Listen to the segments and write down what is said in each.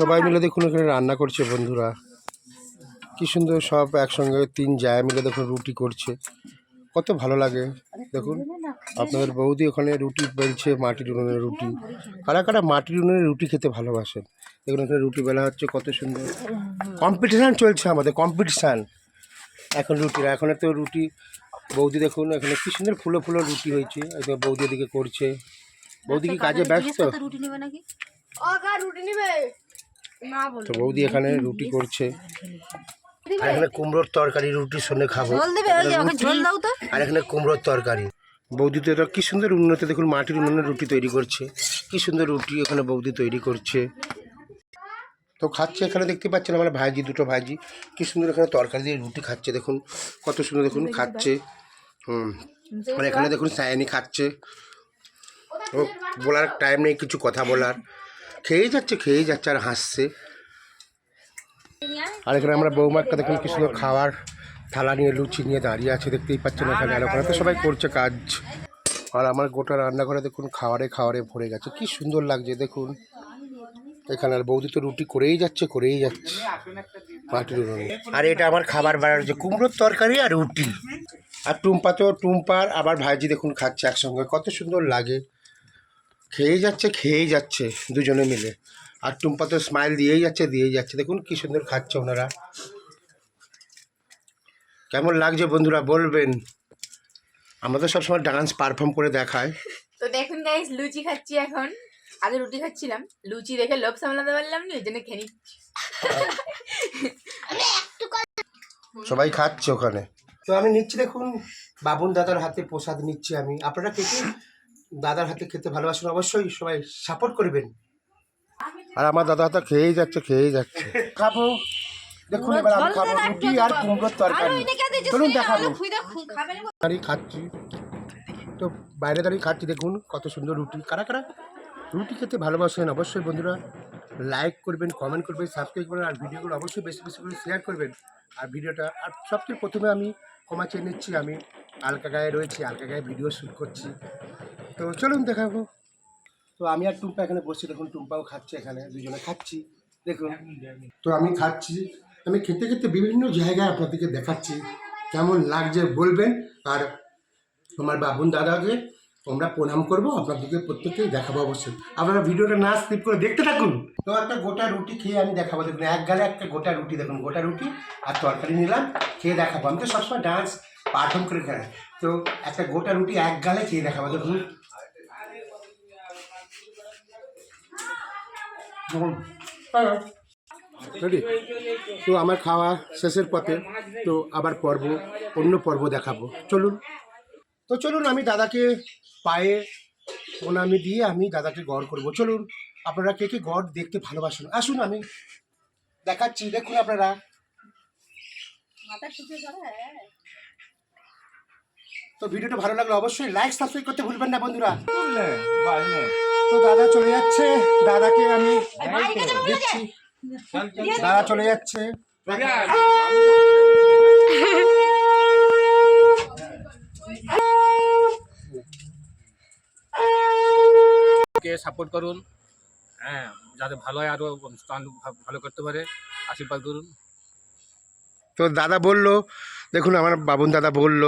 সবাই মিলে দেখুন এখানে রান্না করছে বন্ধুরা। কি সুন্দর সব একসঙ্গে তিন জায়গা মিলে দেখুন রুটি করছে। কত ভালো লাগে দেখুন। আপনাদের বৌদি ওখানে রুটি বেলছে মাটির উনুনের রুটি। কারা কারা মাটির উনুনের রুটি খেতে ভালোবাসেন? দেখুন এখানে রুটি বেলা হচ্ছে কত সুন্দর। কম্পিটিশান চলছে আমাদের কম্পিটিশান। এখন রুটির এখন তো রুটি বৌদি দেখুন এখানে কি সুন্দর ফুলো ফুলো রুটি হয়েছে এই বৌদি এদিকে করছে। বৌদি কি কাজে ব্যস্ত? রুটি নেবে নাকি? তো বৌদি এখানে রুটি করছে। আর এখানে কুমড়োর তরকারি রুটির সঙ্গে খাব। ঝোল দেবে ওই যে ওকে ঝোল দাও তো। আর এখানে কুমড়োর তরকারি। বৌদি তো এটা কি সুন্দর উন্নতি দেখুন মাটির উন্নয়নের রুটি তৈরি করছে। কি সুন্দর রুটি এখানে বৌদি তৈরি করছে। তো খাচ্ছে এখানে দেখতে পাচ্ছেন আমার ভাইজি দুটো ভাইজি। কি সুন্দর এখানে তরকারি দিয়ে রুটি খাচ্ছে দেখুন। কত সুন্দর দেখুন খাচ্ছে। হুম। আর এখানে দেখুন সায়নি খাচ্ছে। বলার টাইম নেই কিছু কথা বলার। খেয়েই যাচ্ছে খেয়েই যাচ্ছে আর হাসছে। আর এখানে আমরা বৌমাকে দেখুন কি সুন্দর খাওয়ার থালা নিয়ে লুচি নিয়ে দাঁড়িয়ে আছে দেখতেই পাচ্ছেন এখানে আর ওখানে তো সবাই করছে কাজ। আর আমার গোটা রান্নাঘরে দেখুন খাওয়ারে খাওয়ারে ভরে গেছে। কি সুন্দর লাগছে দেখুন। এখানে আর বৌদি তো রুটি করেই যাচ্ছে করেই যাচ্ছে। মাটির উনুনে। আর এটা আমার খাবার বাড়ার যে কুমড়োর তরকারি আর রুটি। আর টুম্পা তো টুম্পার আবার ভাইজি দেখুন খাচ্ছে একসঙ্গে। কত সুন্দর লাগে। খেয়েই যাচ্ছে খেয়েই যাচ্ছে দুজনে মিলে। আর টুম্পা তো স্মাইল দিয়েই যাচ্ছে দিয়েই যাচ্ছে। দেখুন কি সুন্দর খাচ্ছে ওনারা। কেমন লাগছে বন্ধুরা বলবেন। আমরা তো সবসময় ডান্স পারফর্ম করে দেখায়। তো দেখুন গাইস লুচি খাচ্ছি এখন। আগে রুটি খাচ্ছিলাম। লুচি দেখে লোভ সামলাতে পারলাম না ওই জন্য খেয়ে নিচ্ছি। সবাই খাচ্ছে ওখানে। তো আমি নিচ্ছি দেখুন বাবুন দাদার হাতে প্রসাদ নিচ্ছি আমি। আপনারা কে কে দাদার হাতে খেতে ভালোবাসেন অবশ্যই সবাই সাপোর্ট করবেন। আর আমার দাদা তো খেয়েই যাচ্ছে খেয়েই যাচ্ছে। খাব। দেখুন এবার আমি খাব রুটি আর কুমড়োর তরকারি। চলুন দেখাবো। দাঁড়িয়ে খাচ্ছি। তো বাইরে দাঁড়িয়ে খাচ্ছি দেখুন কত সুন্দর রুটি। কারা কারা? রুটি খেতে ভালোবাসেন অবশ্যই বন্ধুরা। লাইক করবেন কমেন্ট করবেন সাবস্ক্রাইব করবেন আর ভিডিওগুলো অবশ্যই বেশি বেশি করে শেয়ার করবেন। আর ভিডিওটা আর সবচেয়ে প্রথমে আমি ক্ষমা চেয়ে নিচ্ছি, আমি আলকা গায়ে রয়েছি, আলকা গায়ে ভিডিও শ্যুট করছি। তো চলুন দেখাবো। তো আমি আর টুম্পা এখানে বসছি, দেখুন টুম্পাও খাচ্ছে এখানে, দুজনে খাচ্ছি, দেখুন। তো আমি খাচ্ছি, আমি খেতে খেতে বিভিন্ন জায়গায় আপনাদেরকে দেখাচ্ছি, কেমন লাগছে বলবেন। আর আমার বাবুন দাদাকে আমরা প্রণাম করব, আপনাদেরকে প্রত্যেককেই দেখাবো অবশ্যই। আপনারা ভিডিওটা না স্কিপ করে দেখতে থাকুন। তো একটা গোটা রুটি খেয়ে আমি দেখাবো। দেখুন, এক গালে একটা গোটা রুটি, দেখুন, গোটা রুটি আর তরকারি নিলাম, খেয়ে দেখাবো। আমি তো সবসময় ডান্স পারফর্ম করে খেলাই তো একটা গোটা রুটি এক গালে খেয়ে দেখাবো, দেখুন। রেডি তো আমার খাওয়া শেষের পথে, তো আবার পর্ব, অন্য পর্ব দেখাবো। চলুন। তো চলুন, আমি দাদাকে পায়ে প্রণামি দিয়ে আমি দাদাকে গড় করব। চলুন আপনারা কে কে গড় দেখতে ভালোবাসেন? আসুন আমি দেখাচ্ছি। দেখুন আপনারা। তো ভিডিওটা ভালো লাগলে অবশ্যই লাইক সাবস্ক্রাইব করতে ভুলবেন না বন্ধুরা। তো দাদা চলে যাচ্ছে। দাদাকে আমি দিচ্ছি দাদা চলে যাচ্ছে। কে সাপোর্ট করুন। হ্যাঁ যাতে ভালো হয় আরও অনুষ্ঠান ভালো করতে পারে আশীর্বাদ করুন। তো দাদা বলল দেখুন আমার বাবুন দাদা বলল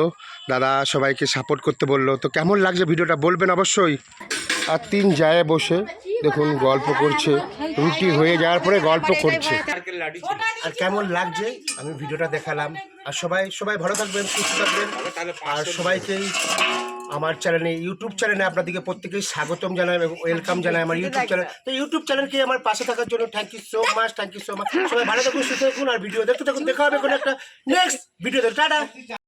দাদা সবাইকে সাপোর্ট করতে বলল। তো কেমন লাগছে ভিডিওটা বলবেন অবশ্যই। আর তিন জায়গায় বসে দেখুন গল্প করছে রুটি হয়ে যাওয়ার পরে গল্প করছে। আর কেমন লাগছে? আমি ভিডিওটা দেখালাম। আর সবাই সবাই ভালো থাকবেন সুস্থ থাকবেন। আর সবাইকেই আমার চ্যানেলে ইউটিউব চ্যানেলে আপনাদেরকে প্রত্যেকেই স্বাগতম জানাই এবং ওয়েলকাম জানাই আমার ইউটিউব চ্যানেল তো ইউটিউব চ্যানেলকে আমার পাশে থাকার জন্য thank you so much thank you so much সবাই ভালো থাকুন সুস্থ থাকুন আর ভিডিও দেখতে থাকুন দেখা হবে কোনো একটা নেক্সট ভিডিওতে টাটা।